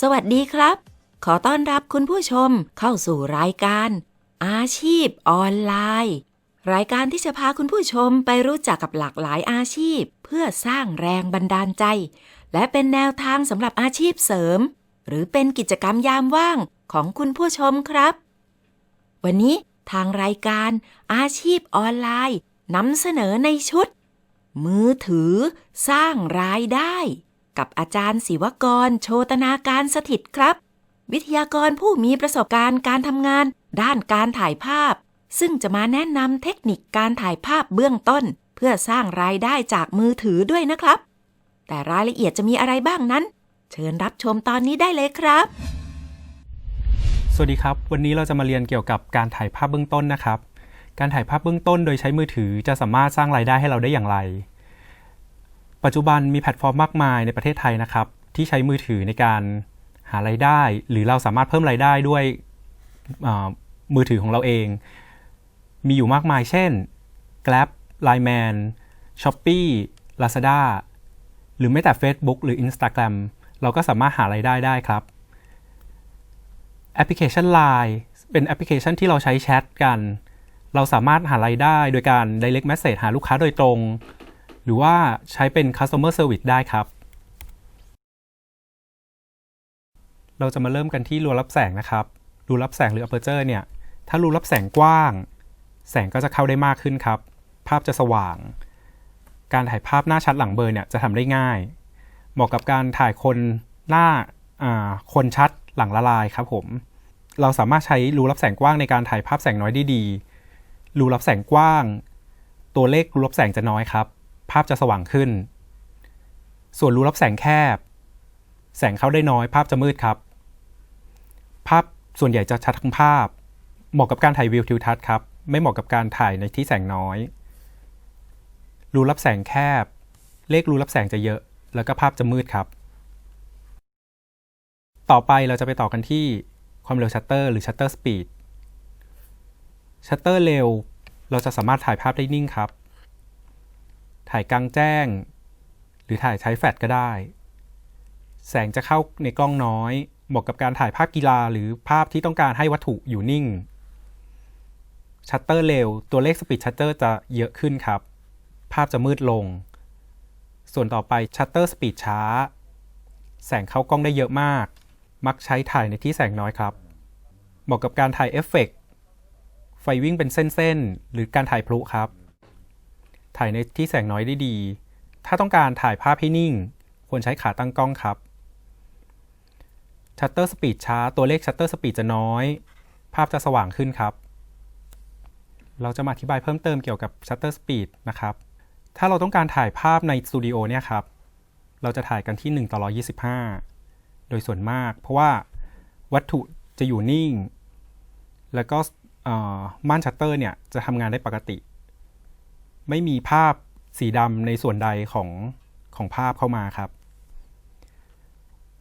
สวัสดีครับ ขอต้อนรับคุณผู้ชมเข้าสู่รายการ อาชีพออนไลน์ รายการที่จะพาคุณผู้ชมไปรู้จักกับหลากหลายอาชีพ เพื่อสร้างแรงบันดาลใจ และเป็นแนวทางสำหรับอาชีพเสริม หรือเป็นกิจกรรมยามว่างของคุณผู้ชมครับ วันนี้ทางรายการ อาชีพออนไลน์นำเสนอในชุด มือถือสร้างรายได้ กับอาจารย์ศิวกร โชตนาการสถิตครับ วิทยากรผู้มีประสบการณ์การทำงาน ด้านการถ่ายภาพ ซึ่งจะมาแนะนำเทคนิคการถ่ายภาพเบื้องต้น เพื่อสร้างรายได้จากมือถือด้วยนะครับ แต่รายละเอียดจะมีอะไรบ้างนั้น เชิญรับชมตอนนี้ได้เลยครับ สวัสดีครับ วันนี้เราจะมาเรียนเกี่ยวกับการถ่ายภาพเบื้องต้นนะครับ การถ่ายภาพเบื้องต้นโดยใช้มือถือจะสามารถสร้างรายได้ให้เราได้อย่างไร ปัจจุบันมีแพลตฟอร์มมากมายในประเทศไทยนะครับ ที่ใช้มือถือในการหารายได้ หรือเราสามารถเพิ่มรายได้ด้วยมือถือของเราเอง มีอยู่มากมาย เช่น Grab Line Man Shopee Lazada หรือแม้แต่ Facebook หรือ Instagram เราก็สามารถหารายได้ได้ครับแอปพลิเคชัน Line เป็นแอปพลิเคชันที่เราใช้แชทกัน เราสามารถหารายได้โดยการ direct message หาลูกค้าโดยตรง หรือว่าใช้เป็น customer service ได้ครับ เราจะมาเริ่มกันที่รูรับแสงนะครับ รูรับแสงหรือ aperture เนี่ย ถ้ารูรับแสงกว้าง แสงก็จะเข้าได้มากขึ้นครับ ภาพจะสว่าง การถ่ายภาพหน้าชัดหลังเบลอร์เนี่ยจะทำได้ง่าย เหมาะกับการถ่ายคนหน้าาคนชัดหลังละลายครับผม เราสามารถใช้รูรับแสงกว้างในการถ่ายภาพแสงน้อยได้ดี รูรับแสงกว้าง ตัวเลขรูรับแสงจะน้อยครับ ภาพจะสว่างขึ้น ส่วนรูรับแสงแคบ แสงเข้าได้น้อย ภาพจะมืดครับ ภาพส่วนใหญ่จะชัดทั้งภาพ เหมาะกับการถ่ายวิวทิวทัศน์ครับ ไม่เหมาะกับการถ่ายในที่แสงน้อย รูรับแสงแคบ เลขรูรับแสงจะเยอะ แล้วก็ภาพจะมืดครับ ต่อไปเราจะไปต่อกันที่ความเร็วชัตเตอร์หรือชัตเตอร์สปีดชัตเตอร์เร็ว เราจะสามารถถ่ายภาพได้นิ่งครับ ถ่ายกลางแจ้ง หรือถ่ายใช้แฟลชก็ได้ แสงจะเข้าในกล้องน้อย เหมาะกับการถ่ายภาพกีฬาหรือภาพที่ต้องการให้วัตถุอยู่นิ่ง ชัตเตอร์เร็ว ตัวเลขสปีดชัตเตอร์จะเยอะขึ้นครับ ภาพจะมืดลง ส่วนต่อไปชัตเตอร์สปีดช้า แสงเข้ากล้องได้เยอะมาก มักใช้ถ่ายในที่แสงน้อยครับ เหมาะกับการถ่ายเอฟเฟกต์ไฟวิ่งเป็นเส้นๆ หรือการถ่ายพลุครับ ถ่ายในที่แสงน้อยได้ดี ถ้าต้องการถ่ายภาพให้นิ่ง ควรใช้ขาตั้งกล้องครับ ชัตเตอร์สปีดช้า ตัวเลขชัตเตอร์สปีดจะน้อย ภาพจะสว่างขึ้นครับ เราจะมาอธิบายเพิ่มเติมเกี่ยวกับชัตเตอร์สปีดนะครับ ถ้าเราต้องการถ่ายภาพในสตูดิโอเนี่ยครับ เราจะถ่ายกันที่ 1 ต่อ 125 โดยส่วนมาก เพราะว่าวัตถุจะอยู่นิ่ง แล้วก็ม่านชัตเตอร์เนี่ยจะทำงานได้ปกติ ไม่มีภาพสีดำในส่วนใดของของภาพเข้ามาครับ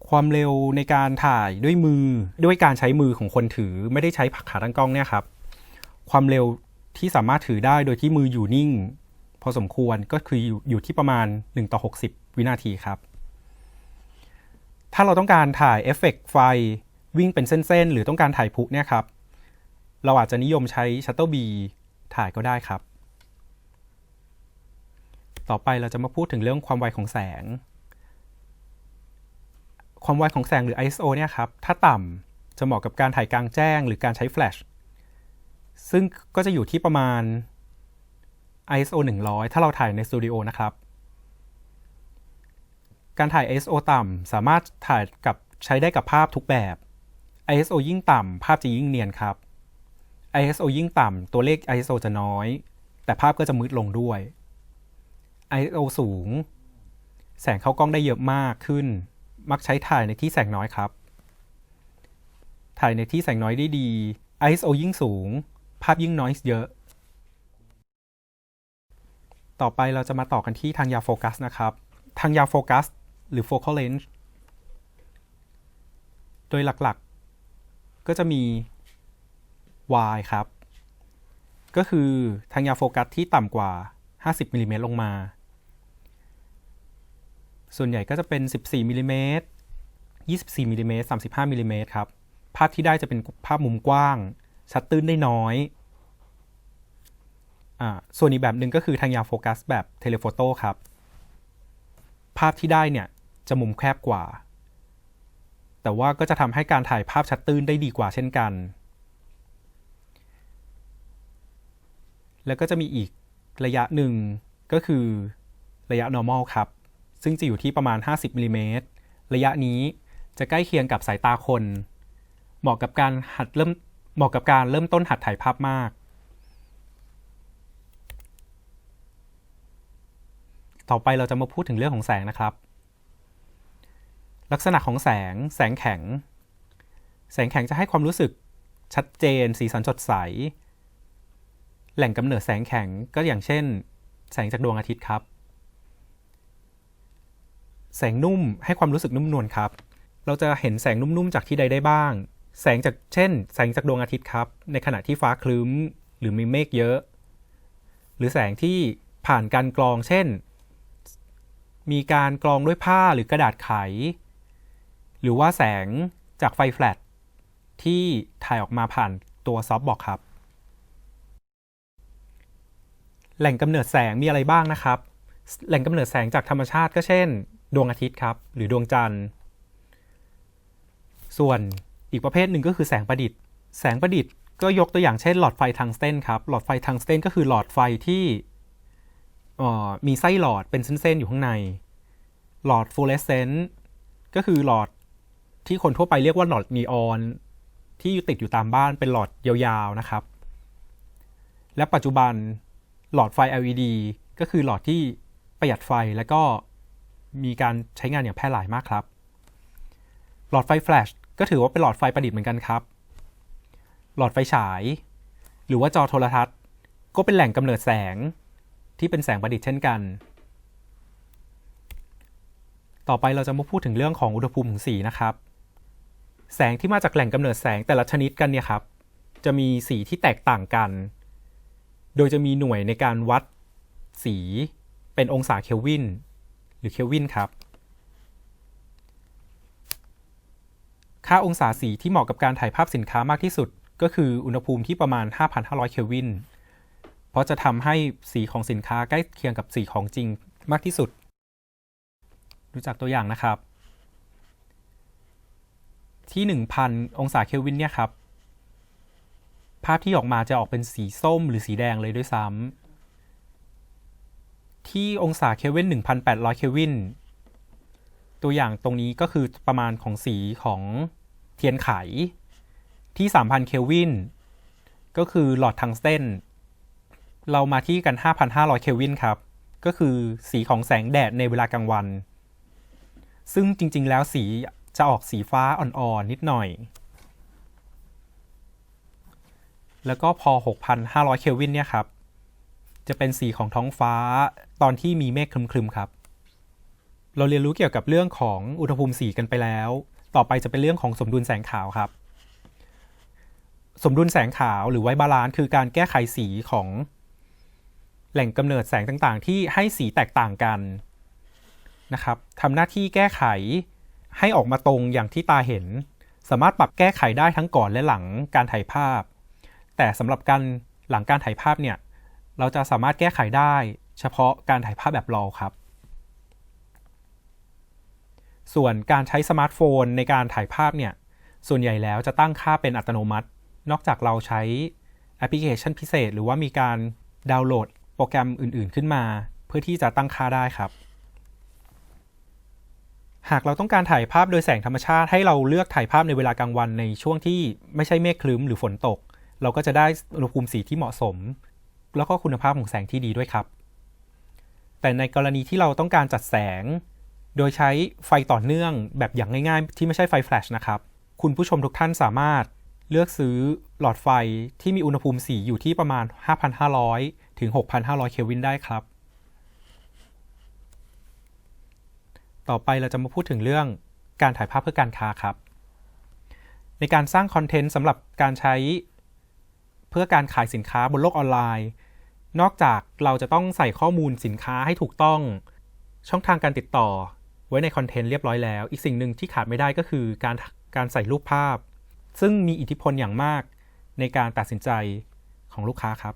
ความเร็วในการถ่ายด้วยมือด้วยการใช้มือของคนถือไม่ได้ใช้ผักขาตั้งกล้องเนี่ยครับ ความเร็วที่สามารถถือได้โดยที่มืออยู่นิ่ง พอสมควรก็คืออยู่อยู่ที่ประมาณ 1 ต่อ 60 วินาทีครับ ถ้าเราต้องการถ่ายเอฟเฟกต์ไฟวิ่งเป็นเส้น ๆ หรือต้องการถ่ายพุเนี่ยครับ เราอาจจะนิยมใช้ Shutter B ถ่ายก็ได้ครับ ต่อไปเราจะมาพูดถึงเรื่องความไวของแสง ความไวของแสงหรือ ISO เนี่ยครับ ถ้าต่ำจะเหมาะกับการถ่ายกลางแจ้งหรือการใช้แฟลช ซึ่งก็จะอยู่ที่ประมาณ ISO 100 ถ้าเราถ่ายในสตูดิโอนะครับ การถ่าย ISO ต่ำสามารถถ่ายกับใช้ได้กับภาพทุกแบบ ISO ยิ่งต่ำภาพจะยิ่งเนียนครับ ISO ยิ่งต่ำตัวเลข ISO จะน้อย แต่ภาพก็จะมืดลงด้วย ISO สูง แสงเข้ากล้องได้เยอะมากขึ้น มักใช้ถ่ายในที่แสงน้อยครับ ถ่ายในที่แสงน้อยได้ดี ISO ยิ่งสูง ภาพยิ่งน้อยเยอะ ต่อไปเราจะมาต่อกันที่ทางยาวโฟกัสนะครับ ทางยาวโฟกัสหรือ focal length โดยหลักๆ ก็จะมี y ครับ ก็คือทางยาวโฟกัสที่ต่ำกว่า 50มิลลิเมตรลงมา ส่วนใหญ่ก็จะเป็น 14มิลลิเมตร24มิลลิเมตร35มิลลิเมตรครับ ภาพที่ได้จะเป็นภาพมุมกว้าง ชัดตื้นได้น้อยอ่าส่วนอีกแบบหนึ่งก็คือทางยาวโฟกัสแบบเทเลโฟโต้ครับ ภาพที่ได้เนี่ยจะมุมแคบกว่า แต่ว่าก็จะทำให้การถ่ายภาพชัดตื้นได้ดีกว่าเช่นกัน แล้วก็จะมีอีก ระยะหนึ่งก็คือระยะ normal ครับ ซึ่งจะอยู่ที่ประมาณ 50มิลลิเมตรระยะนี้จะใกล้เคียงกับสายตาคน เหมาะกับการหัดเริ่มเหมาะกับการเริ่มต้นหัดถ่ายภาพมาก ต่อไปเราจะมาพูดถึงเรื่องของแสงนะครับ ลักษณะของแสง แสงแข็ง แสงแข็งจะให้ความรู้สึกชัดเจน สีสันสดใส แหล่งกำเนิดแสงแข็งก็อย่างเช่น แสงจากดวงอาทิตย์ครับ แสงนุ่มให้ความรู้สึกนุ่มนวลครับ เราจะเห็นแสงนุ่มๆจากที่ใดได้บ้าง แสงจากเช่น แสงจากดวงอาทิตย์ครับ ในขณะที่ฟ้าครึ้ม หรือมีเมฆเยอะ หรือแสงที่ผ่านการกรองเช่น มีการกรองด้วยผ้าหรือกระดาษไข หรือว่าแสงจากไฟแฟลชที่ถ่ายออกมาผ่านตัวซอฟต์บอกครับ แหล่งกำเนิดแสงมีอะไรบ้างนะครับ แหล่งกำเนิดแสงจากธรรมชาติก็เช่น ดวงอาทิตย์ครับ หรือดวงจันทร์ ส่วนอีกประเภทหนึ่งก็คือแสงประดิษฐ์ แสงประดิษฐ์ก็ยกตัวอย่างเช่นหลอดไฟทังสเตนครับ หลอดไฟทังสเตนก็คือหลอดไฟที่มีไส้หลอดเป็นเส้นๆอยู่ข้างใน หลอดฟลูออเรสเซนต์ก็คือหลอดที่คนทั่วไปเรียกว่าหลอดนีออนที่ติดอยู่ตามบ้านเป็นหลอดยาวๆนะครับ และปัจจุบัน หลอดไฟ LED ก็คือหลอดที่ประหยัดไฟและก็มีการใช้งานอย่างแพร่หลายมากครับ หลอดไฟแฟลชก็ถือว่าเป็นหลอดไฟประดิษฐ์เหมือนกันครับ หลอดไฟฉาย หรือว่าจอโทรทัศน์ ก็เป็นแหล่งกำเนิดแสงที่เป็นแสงประดิษฐ์เช่นกัน ต่อไปเราจะมาพูดถึงเรื่องของอุณหภูมิของสีนะครับ แสงที่มาจากแหล่งกำเนิดแสงแต่ละชนิดกันเนี่ยครับ จะมีสีที่แตกต่างกัน โดยจะมีหน่วยในการวัดสีเป็นองศาเคลวินหรือเคลวินครับ ค่าองศาสีที่เหมาะกับการถ่ายภาพสินค้ามากที่สุด ก็คืออุณหภูมิที่ประมาณ 5,500 เคลวิน เพราะจะทำให้สีของสินค้าใกล้เคียงกับสีของจริงมากที่สุด ดูจากตัวอย่างนะครับ ที่ 1,000 องศาเคลวินเนี่ยครับ ภาพที่ออกมาจะออกเป็นสีส้มหรือสีแดงเลยด้วยซ้ำที่องศาเคลวิน1,800 เคลวิน ตัวอย่างตรงนี้ก็คือประมาณของสีของเทียนไข ที่ 3,000 เคลวิน ก็คือหลอดทังสเตนเรามาที่กัน 5,500 เคลวินครับ ก็คือสีของแสงแดดในเวลากลางวัน ซึ่งจริงๆ แล้วสีจะออกสีฟ้าอ่อนๆนิดหน่อย แล้วก็พอ 6,500 เคลวินเนี่ยครับ จะเป็นสีของท้องฟ้าตอนที่มีเมฆครึมๆครับ เราเรียนรู้เกี่ยวกับเรื่องของอุณหภูมิสีกันไปแล้ว ต่อไปจะเป็นเรื่องของสมดุลแสงขาวครับ สมดุลแสงขาวหรือไวบาลานซ์คือการแก้ไขสีของแหล่งกำเนิดแสงต่างๆ ที่ให้สีแตกต่างกันนะครับทำหน้าที่แก้ไขให้ออกมาตรงอย่างที่ตาเห็น สามารถปรับแก้ไขได้ทั้งก่อนและหลังการถ่ายภาพ แต่สำหรับการหลังการถ่ายภาพเนี่ยเราจะสามารถแก้ไขได้ เฉพาะการถ่ายภาพแบบรอครับ ส่วนการใช้สมาร์ทโฟนในการถ่ายภาพเนี่ยส่วนใหญ่แล้วจะตั้งค่าเป็นอัตโนมัติ นอกจากเราใช้แอปพลิเคชันพิเศษ หรือว่ามีการดาวน์โหลดโปรแกรมอื่น ๆ ขึ้นมา เพื่อที่จะตั้งค่าได้ครับ หากเราต้องการถ่ายภาพโดยแสงธรรมชาติให้เราเลือกถ่ายภาพในเวลากลางวันในช่วงที่ไม่ใช่เมฆคลึ้มหรือฝนตก เราก็จะได้อุณหภูมิสีที่เหมาะสม แล้วก็คุณภาพของแสงที่ดีด้วยครับ แต่ในกรณีที่เราต้องการจัดแสง โดยใช้ไฟต่อเนื่องแบบอย่างง่าย ๆ ที่ไม่ใช่ไฟแฟลชนะครับ คุณผู้ชมทุกท่านสามารถเลือกซื้อหลอดไฟที่มีอุณหภูมิสีอยู่ที่ประมาณ 5,500 ถึง 6,500 เคลวินได้ครับ ต่อไปเราจะมาพูดถึงเรื่องการถ่ายภาพเพื่อการค้าครับ ในการสร้างคอนเทนต์สำหรับการใช้ พื่อการขายสินค้าบนโลกออนไลน์ นอกจากเราจะต้องใส่ข้อมูลสินค้าให้ถูกต้อง ช่องทางการติดต่อ ไว้ในคอนเทนต์เรียบร้อยแล้ว อีกสิ่งหนึ่งที่ขาดไม่ได้ก็คือการการใส่รูปภาพ ซึ่งมีอิทธิพลอย่างมากในการตัดสินใจของลูกค้าครับ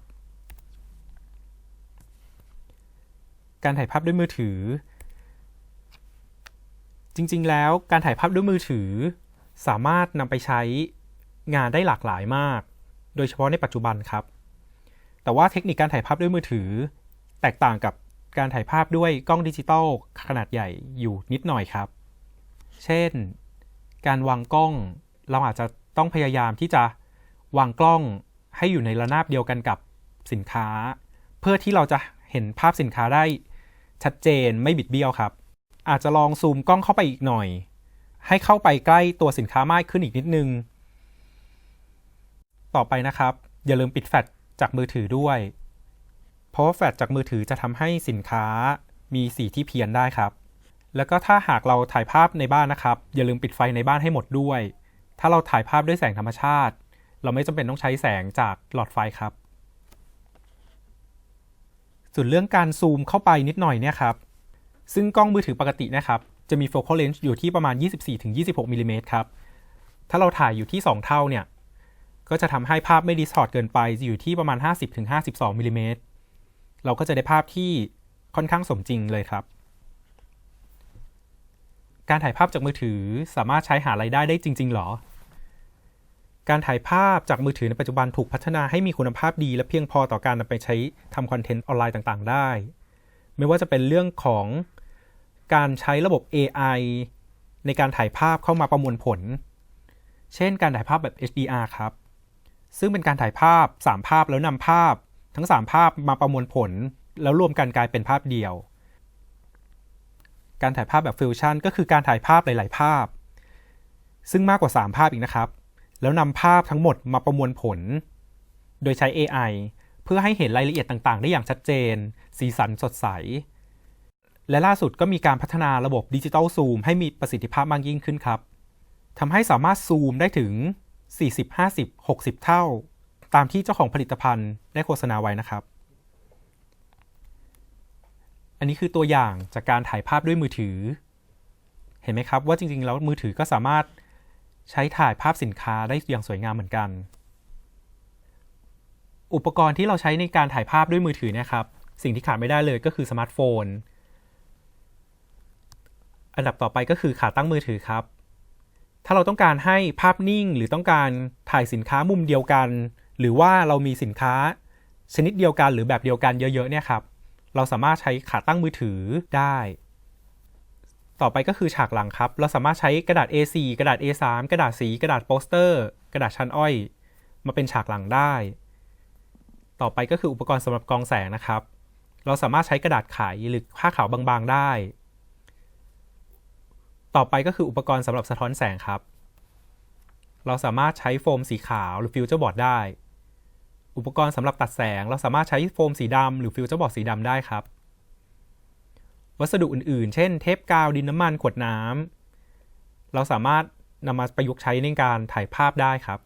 การถ่ายภาพด้วยมือถือ จริงๆ แล้วการถ่ายภาพด้วยมือถือ สามารถนำไปใช้งานได้หลากหลายมาก โดยเฉพาะในปัจจุบันครับ แต่ว่าเทคนิคการถ่ายภาพด้วยมือถือ แตกต่างกับการถ่ายภาพด้วยกล้องดิจิตอลขนาดใหญ่อยู่นิดหน่อยครับ เช่น การวางกล้อง เราอาจจะต้องพยายามที่จะวางกล้องให้อยู่ในระนาบเดียวกันกับสินค้า เพื่อที่เราจะเห็นภาพสินค้าได้ชัดเจนไม่บิดเบี้ยวครับ อาจจะลองซูมกล้องเข้าไปอีกหน่อย ให้เข้าไปใกล้ตัวสินค้ามากขึ้นอีกนิดนึง ต่อไปนะครับ อย่าลืมปิดแฟลชจากมือถือด้วย เพราะว่าแฟลชจากมือถือจะทำให้สินค้ามีสีที่เพี้ยนได้ครับ แล้วก็ถ้าหากเราถ่ายภาพในบ้านนะครับ อย่าลืมปิดไฟในบ้านให้หมดด้วย ถ้าเราถ่ายภาพด้วยแสงธรรมชาติ เราไม่จำเป็นต้องใช้แสงจากหลอดไฟครับ ส่วนเรื่องการซูมเข้าไปนิดหน่อยเนี่ยครับ ซึ่งกล้องมือถือปกตินะครับจะมี focal length อยู่ที่ประมาณ 24-26มิลลิเมตรครับ ถ้าเราถ่ายอยู่ที่ 2 เท่าเนี่ย ก็จะทำให้ภาพไม่ดิสทอร์ตเกินไปอยู่ที่ประมาณ 50-52มิลลิเมตรเราก็จะได้ภาพที่ค่อนข้างสมจริงเลยครับ การถ่ายภาพจากมือถือสามารถใช้หารายได้ได้จริง ๆ หรอ การถ่ายภาพจากมือถือในปัจจุบันถูกพัฒนาให้มีคุณภาพดีและเพียงพอต่อการนำไปใช้ทำคอนเทนต์ออนไลน์ต่างๆ ได้ ไม่ว่าจะเป็นเรื่องของการใช้ระบบ AI ในการถ่ายภาพเข้ามาประมวลผล เช่น การถ่ายภาพแบบ HDR ครับ ซึ่งเป็นการถ่ายภาพ 3 ภาพแล้วนำภาพ ทั้ง 3 ภาพมาประมวลผล แล้วรวมกันกลายเป็นภาพเดียว การถ่ายภาพแบบฟิวชั่นก็คือการถ่ายภาพหลาย ๆ ภาพ ซึ่งมากกว่า 3 ภาพอีกนะครับ แล้วนำภาพทั้งหมดมาประมวลผล โดยใช้ AI เพื่อให้เห็นรายละเอียดต่าง ๆ ได้อย่างชัดเจน สีสันสดใส และล่าสุดก็มีการพัฒนาระบบดิจิตอลซูมให้มีประสิทธิภาพมากยิ่งขึ้นครับทำให้สามารถซูมได้ถึง 40 50 60 เท่า ตามที่เจ้าของผลิตภัณฑ์ได้โฆษณาไว้นะครับ อันนี้คือตัวอย่างจากการถ่ายภาพด้วยมือถือ เห็นไหมครับว่าจริงๆ แล้วมือถือก็สามารถใช้ถ่ายภาพสินค้าได้อย่างสวยงามเหมือนกัน อุปกรณ์ที่เราใช้ในการถ่ายภาพด้วยมือถือนะครับ สิ่งที่ขาดไม่ได้เลยก็คือสมาร์ทโฟน อันดับต่อไปก็คือขาตั้งมือถือครับ ถ้าเราต้องการให้ภาพนิ่ง หรือต้องการถ่ายสินค้ามุมเดียวกัน หรือว่าเรามีสินค้าชนิดเดียวกันหรือแบบเดียวกันเยอะๆเนี่ยครับ เราสามารถใช้ขาตั้งมือถือได้ ต่อไปก็คือฉากหลังครับ เราสามารถใช้กระดาษ A4 กระดาษ A3 กระดาษสี กระดาษโปสเตอร์ กระดาษชั้นอ้อย มาเป็นฉากหลังได้ ต่อไปก็คืออุปกรณ์สำหรับกองแสงนะครับ เราสามารถใช้กระดาษไขหรือผ้าขาวบางๆได้ ต่อไปก็คืออุปกรณ์สำหรับสะท้อนแสงครับ เราสามารถใช้โฟมสีขาวหรือฟิวเจอร์บอร์ดได้ อุปกรณ์สำหรับตัดแสง เราสามารถใช้โฟมสีดำหรือฟิวเจอร์บอร์ดสีดำได้ครับ วัสดุอื่นๆ เช่นเทปกาวดินน้ำมันขวดน้ำเราสามารถนำมาประยุกต์ใช้ในการถ่ายภาพได้ครับ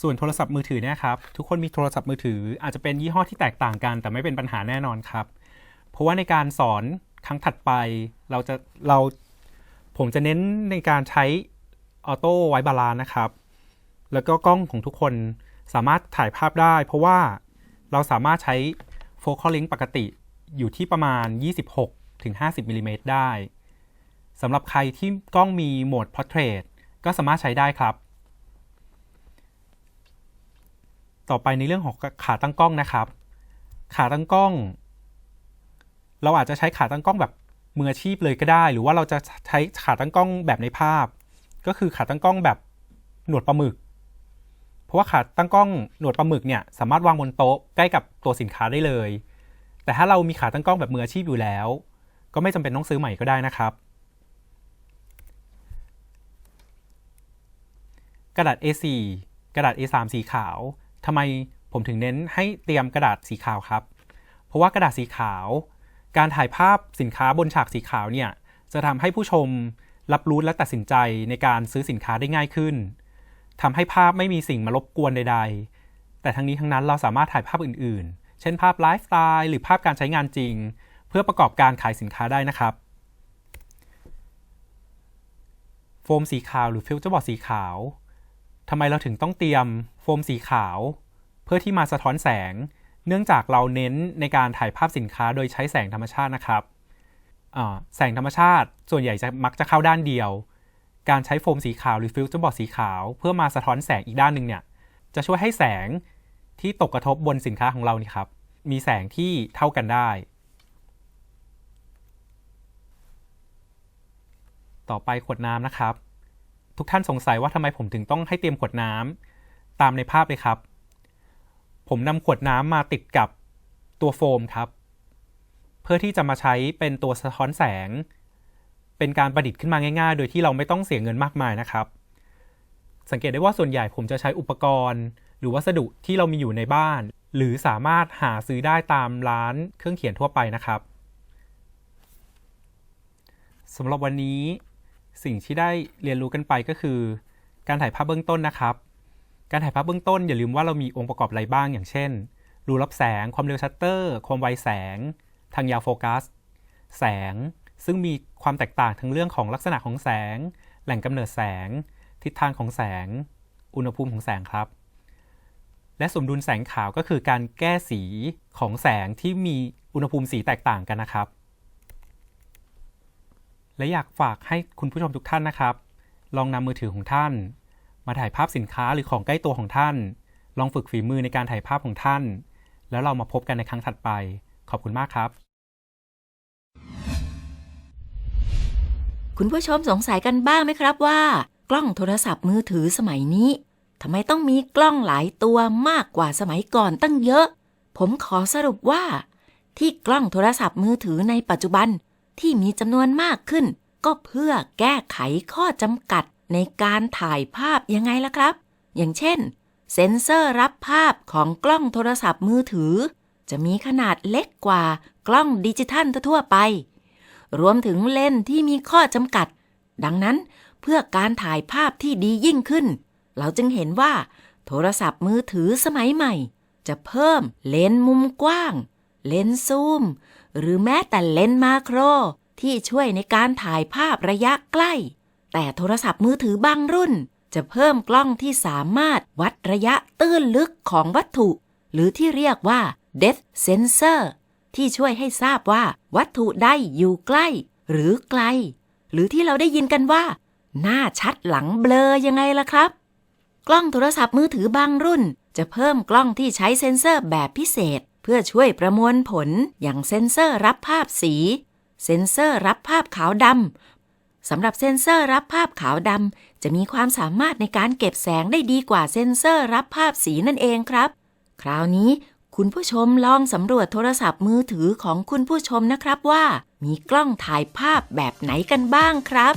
ส่วนโทรศัพท์มือถือเนี่ยครับ ทุกคนมีโทรศัพท์มือถืออาจจะเป็นยี่ห้อที่แตกต่างกัน แต่ไม่เป็นปัญหาแน่นอนครับ เพราะว่าในการสอน ครั้งถัดไปเราจะเราผมจะเน้นในการใช้ออโต้ไวบาลานนะครับ แล้วก็กล้องของทุกคนสามารถถ่ายภาพได้ เพราะว่าเราสามารถใช้โฟกัสลิงปกติอยู่ที่ประมาณ 26ถึง50มิลลิเมตรได้สำหรับใครที่กล้องมีโหมด Portrait ก็สามารถใช้ได้ครับ ต่อไปในเรื่องของขาตั้งกล้องนะครับ ขาตั้งกล้อง เราอาจจะใช้ขาตั้งกล้องแบบมืออาชีพเลยก็ได้ หรือว่าเราจะใช้ขาตั้งกล้องแบบในภาพ ก็คือขาตั้งกล้องแบบหนวดปลาหมึก เพราะว่าขาตั้งกล้องหนวดปลาหมึกเนี่ยสามารถวางบนโต๊ะใกล้กับตัวสินค้าได้เลย แต่ถ้าเรามีขาตั้งกล้องแบบมืออาชีพอยู่แล้ว ก็ไม่จำเป็นต้องซื้อใหม่ก็ได้นะครับ กระดาษ A4 กระดาษ A3 สีขาวทำไมผมถึงเน้นให้เตรียมกระดาษสีขาวครับ เพราะว่ากระดาษสีขาว การถ่ายภาพสินค้าบนฉากสีขาวเนี่ยจะทำให้ผู้ชมรับรู้และตัดสินใจในการซื้อสินค้าได้ง่ายขึ้นทำให้ภาพไม่มีสิ่งมารบกวนใด ๆ แต่ทั้งนี้ทั้งนั้นเราสามารถถ่ายภาพอื่นๆ เช่นภาพไลฟ์สไตล์หรือภาพการใช้งานจริง เพื่อประกอบการขายสินค้าได้นะครับ โฟมสีขาวหรือฟิลเจอร์บอร์ดสีขาวทำไมเราถึงต้องเตรียมโฟมสีขาว เพื่อที่มาสะท้อนแสง เนื่องจากเราเน้นในการถ่ายภาพสินค้าโดยใช้แสงธรรมชาตินะครับ แสงธรรมชาติส่วนใหญ่จะมักจะเข้าด้านเดียว การใช้โฟมสีขาวหรือฟิลเจอร์บอร์ดสีขาว เพื่อมาสะท้อนแสงอีกด้านหนึ่งเนี่ย จะช่วยให้แสงที่ตกกระทบบนสินค้าของเรานี่ครับ มีแสงที่เท่ากันได้ ต่อไปขวดน้ำนะครับ ทุกท่านสงสัยว่าทำไมผมถึงต้องให้เตรียมขวดน้ำตามในภาพเลยครับ ผมนำขวดน้ำมาติดกับตัวโฟมครับ เพื่อที่จะมาใช้เป็นตัวสะท้อนแสง เป็นการประดิษฐ์ขึ้นมาง่าย ๆ โดยที่เราไม่ต้องเสียเงินมากมายนะครับ สังเกตได้ว่าส่วนใหญ่ผมจะใช้อุปกรณ์ หรือวัสดุที่เรามีอยู่ในบ้าน หรือสามารถหาซื้อได้ตามร้านเครื่องเขียนทั่วไปนะครับสำหรับวันนี้สิ่งที่ได้เรียนรู้กันไปก็คือ การถ่ายภาพเบื้องต้นนะครับ การถ่ายภาพเบื้องต้นอย่าลืมว่าเรามีองค์ประกอบอะไรบ้างอย่างเช่น รูรับแสง ความเร็วชัตเตอร์ ความไวแสง ทางยาวโฟกัส แสง ซึ่งมีความแตกต่างทั้งเรื่องของลักษณะของแสง แหล่งกำเนิดแสง ทิศทางของแสง อุณหภูมิของแสงครับ และสมดุลแสงขาวก็คือการแก้สีของแสงที่มีอุณหภูมิสีแตกต่างกันนะครับ และอยากฝากให้คุณผู้ชมทุกท่านนะครับ ลองนำมือถือของท่าน มาถ่ายภาพสินค้าหรือของใกล้ตัวของท่าน ลองฝึกฝีมือในการถ่ายภาพของท่าน แล้วเรามาพบกันในครั้งถัดไป ขอบคุณมากครับ คุณผู้ชมสงสัยกันบ้างไหมครับว่า กล้องโทรศัพท์มือถือสมัยนี้ทำไมต้องมีกล้องหลายตัวมากกว่าสมัยก่อนตั้งเยอะ ผมขอสรุปว่า ที่กล้องโทรศัพท์มือถือในปัจจุบันที่มีจำนวนมากขึ้น ก็เพื่อแก้ไขข้อจำกัด ในการถ่ายภาพยังไงล่ะครับ อย่างเช่น เซ็นเซอร์รับภาพของกล้องโทรศัพท์มือถือ จะมีขนาดเล็กกว่ากล้องดิจิทัลทั่วไป รวมถึงเลนส์ที่มีข้อจำกัด ดังนั้นเพื่อการถ่ายภาพที่ดียิ่งขึ้น เราจึงเห็นว่า โทรศัพท์มือถือสมัยใหม่ จะเพิ่มเลนส์มุมกว้าง เลนส์ซูม หรือแม้แต่เลนส์มาโครที่ช่วยในการถ่ายภาพระยะใกล้ แต่โทรศัพท์มือถือบางรุ่น จะเพิ่มกล้องที่สามารถวัดระยะตื้นลึกของวัตถุ หรือที่เรียกว่า depth sensor ที่ช่วยให้ทราบว่าวัตถุใดอยู่ใกล้ หรือไกล หรือที่เราได้ยินกันว่า หน้าชัดหลังเบลอยังไงล่ะครับ กล้องโทรศัพท์มือถือบางรุ่น จะเพิ่มกล้องที่ใช้เซ็นเซอร์แบบพิเศษ เพื่อช่วยประมวลผลอย่างเซ็นเซอร์รับภาพสี เซ็นเซอร์รับภาพขาวดำ สำหรับเซ็นเซอร์รับภาพขาวดำจะมีความสามารถในการเก็บแสงได้ดีกว่าเซ็นเซอร์รับภาพสีนั่นเองครับ คราวนี้คุณผู้ชมลองสำรวจโทรศัพท์มือถือของคุณผู้ชมนะครับว่า มีกล้องถ่ายภาพแบบไหนกันบ้างครับ